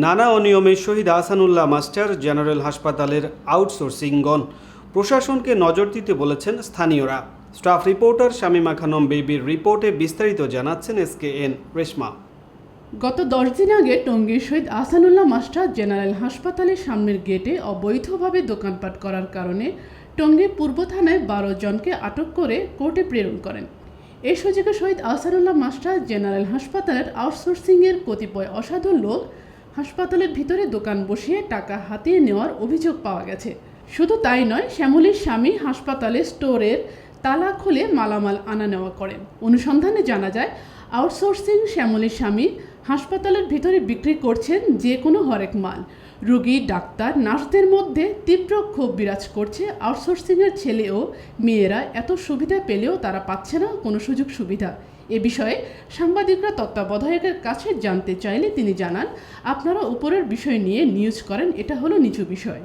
নানা অনিয়মে শহীদ Ahsanullah master general হাসপাতালের আউটসোর্সিংগণ প্রশাসনকে নজর দিতে বলেছেন স্থানীয়রা। স্টাফ রিপোর্টার শামীমা খানম বেবির রিপোর্টে বিস্তারিত জানাচ্ছেন এস কে এন রেশমা। গত দশ দিন আগে টঙ্গীর শহীদ আহসানুল্লাহ মাস্টার জেনারেল হাসপাতালের সামনের গেটে অবৈধভাবে দোকানপাট করার কারণে টঙ্গী পূর্ব থানায় বারো জনকে আটক করে কোর্টে প্রেরণ করেন। এই সুযোগে শহীদ আহসানুল্লাহ মাস্টার জেনারেল হাসপাতালের আউটসোর্সিংয়ের কতিপয় অসাধু লোক হাসপাতালের ভিতরে দোকান বসিয়ে টাকা হাতিয়ে নেওয়ার অভিযোগ পাওয়া গেছে। শুধু তাই নয়, শ্যামলীর স্বামী হাসপাতালে স্টোরের তালা খুলে মালামাল আনা নেওয়া করেন। অনুসন্ধানে জানা যায়, আউটসোর্সিং শ্যামলীর স্বামী হাসপাতালের ভিতরে বিক্রি করছেন যে কোনো হরেক মাল। রোগী, ডাক্তার, নার্সদের মধ্যে তীব্র ক্ষোভ বিরাজ করছে আউটসোর্সিংয়ের ছেলে ও মেয়েরা। এত সুবিধা পেলেও তারা পাচ্ছে না কোনো সুযোগ সুবিধা। এ বিষয়ে সাংবাদিকরা তত্ত্বাবধায়কের কাছে জানতে চাইলে তিনি জানান, আপনারা উপরের বিষয় নিয়ে নিউজ করেন, এটা হলো নিচু বিষয়।